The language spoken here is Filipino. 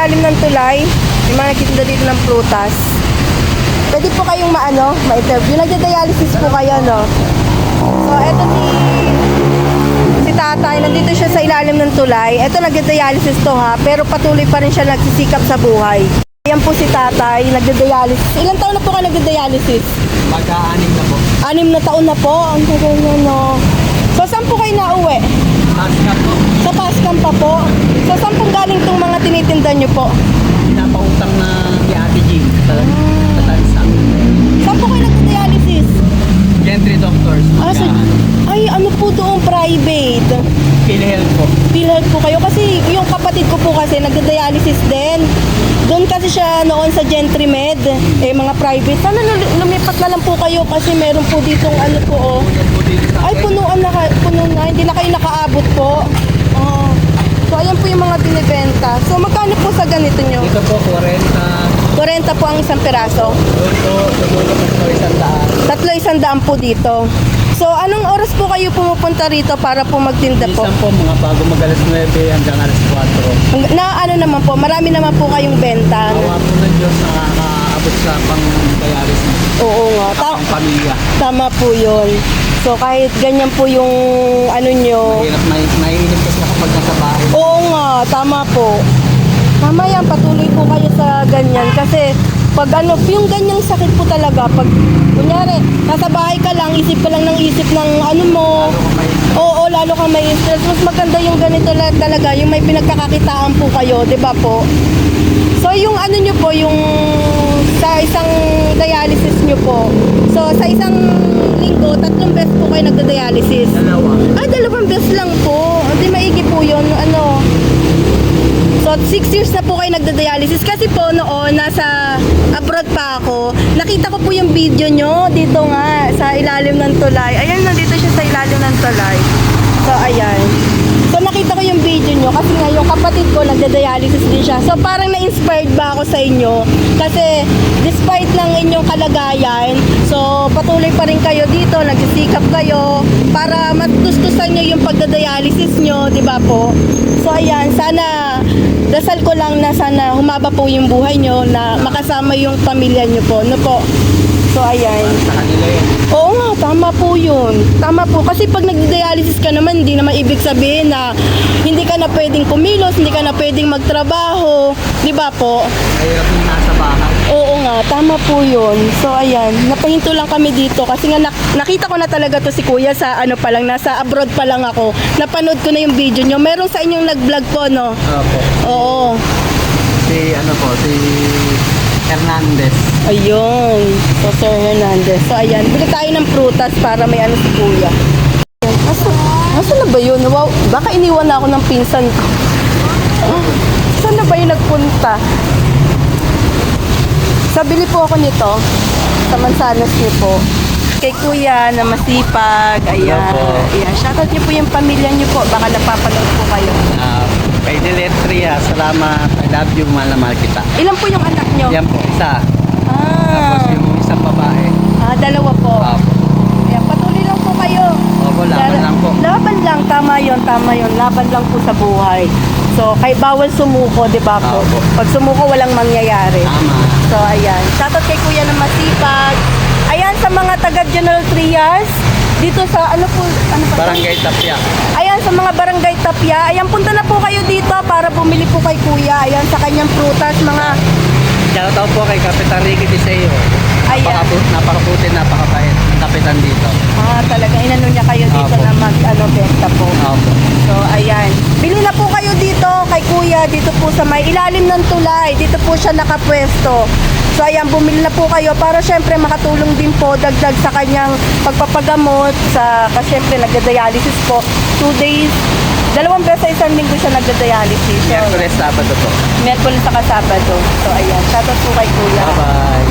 ilalim ng tulay. Yung mga nagtitinda dito ng prutas. Pwede po kayong maano, ma-interview. Nagda-dialysis po kayo, no? So, eto si si tatay, nandito siya sa ilalim ng tulay. Ito nagda-dialysis to ha, pero patuloy pa rin siya nagsisikap sa buhay. Ayan po si tatay, nagda-dialysis. Ilang taon na po ka nagda-dialysis? Magka-anim na po. Anim na taon na po. Ang tagal niya, no? So, saan po kayo nauwi? Na po. Sa Pascam pa po. So, saan po galing tinitinda niyo po? Pinapautang na kay Ate Jean. Sa sa Tansa. Saan po kayo nagda-dialysis? Gentry Doctors. Ah, sa, ay, ano po doon, private? PhilHealth po. PhilHealth po kayo kasi yung kapatid ko po kasi nagda-dialysis din. Doon kasi siya noon sa Gentry Med, eh mga private. Sana lum- lumipat na lang po kayo kasi meron po ditong ano po oh. Ay, punuan na, ka- puno na. Hindi na kayo nakaabot po. Ayan po yung mga binibenta. So, magkano po sa ganito nyo? Dito po, 40. 40 po ang isang piraso. Doon po, tumulo po ito isang daan. Tatlo isang daan po dito. So, anong oras po kayo pumupunta rito para po magtinda po? Minsan po, mga bago mag alas 9 hanggang alas 4. Na ano naman po, marami naman po kayong benta. Awa po ng Diyos nakakaabot sa pang-dialysis Oo nga, ta- ng pamilya. tama po yun. So, kahit ganyan po yung ano nyo. Mahirap, may, naiinip kasi ako pag nasa bahay. Nga, tama po. Tama yan, patuloy po kayo sa ganyan. Kasi, pag ano, yung ganyang sakit po talaga, pag, kunyari, nasa bahay ka lang, isip ka lang ng isip ng ano mo, Oo, lalo kang may stress. Mas maganda yung ganito lang talaga, yung may pinagkakakitaan po kayo, di ba po? So, yung ano nyo po, yung sa isang dialysis nyo po. So, sa isang linggo, tatlong beses po kayo nagda-dialysis. dalawa. Ah, dalawang beses lang po. Hindi maigi po yun. Ano? So, six years na po kayo nagda-dialysis. Kasi po noon, nasa abroad pa ako. Nakita ko po yung video nyo dito nga, sa ilalim ng tulay. Ayan, nandito siya sa ilalim ng tulay. So, ayan. So, nakita ko yung video nyo kasi nga yung kapatid ko nagda-dialysis din siya. So, parang na-inspired ba ako sa inyo? Kasi, despite lang inyong kalagayan, so, patuloy pa rin kayo dito, nagsisikap kayo para matustusan nyo yung pagda-dialysis nyo, di ba po? So, ayan, sana, dasal ko lang na sana humaba po yung buhay nyo na makasama yung pamilya nyo po. No po? So, ayan. Sa kanila. Oo nga, tama po yun. Tama po. Kasi pag nag-dialysis ka naman, hindi naman ibig sabihin na hindi ka na pwedeng kumilos, hindi ka na pwedeng magtrabaho. Di ba po? Mahirap yung nasa bahay. Oo nga, tama po yun. So, ayan, napahinto lang kami dito kasi nga nak- nakita ko na talaga to si Kuya sa ano pa lang, nasa abroad pa lang ako. Napanood ko na yung video nyo. Meron sa inyong nag-vlog po, no? Opo. Oo. Si ano po, si Hernandez. Ayun. So, Sir Hernandez. So, ayan. Bili tayo ng prutas para may ano si Kuya. Asa, asa na ba yun? Wow, baka iniwan na ako ng pinsan ko. Ah, Saan na ba yung nagpunta? Sabili po ako nito. Sa Mansanas niyo po. Kay Kuya na masipag. Ayan. Ayan. Shoutout niyo po yung pamilya niyo po. Baka napapanood po kayo. Uh, kay Deletria, salamat. I love you, mahal na mahal kita. Ilan po yung anak niyo? Yan po, isa. Tapos Ah, yung isang babae. ah, dalawa po. Opo. Ayan, patuloy lang po kayo. Opo, laban lang po. Laban lang, tama yon tama yon Laban lang po sa buhay. So, kay bawal sumuko, di ba po? Opo. Pag sumuko, walang mangyayari. Tama. So, ayan. Shoutout kay Kuya na masipag. Ayan, sa mga taga General Trias, dito sa, ano po, ano ba? Barangay Tapia. Ayan, sa mga barangay Tapia. Ayan, punta na po kayo dito para bumili po kay Kuya. Ayan, sa kanyang prutas, mga, Shoutout po kay Kapitan Ricky Diseo. Ayan. Napakabu- napakabuti, napakabait. ng Kapitan dito. ah, talaga, inano niya kayo dito Opo. na mag, ano, benta po. Opo. So, ayan. Bili na po kayo dito kay Kuya, dito po sa may ilalim ng tulay. Dito po siya nakapwesto. So, ayan, bumili na po kayo para syempre makatulong din po dagdag sa kanyang pagpapagamot sa, kasi syempre nagda-dialysis po. Two days, dalawang beses sa isang linggo siya nagda-dialysis. So, Miyerkules, Sabado po. Merkulis sa Sabado. So, ayan. Shoutout po kay Kuya. Bye-bye.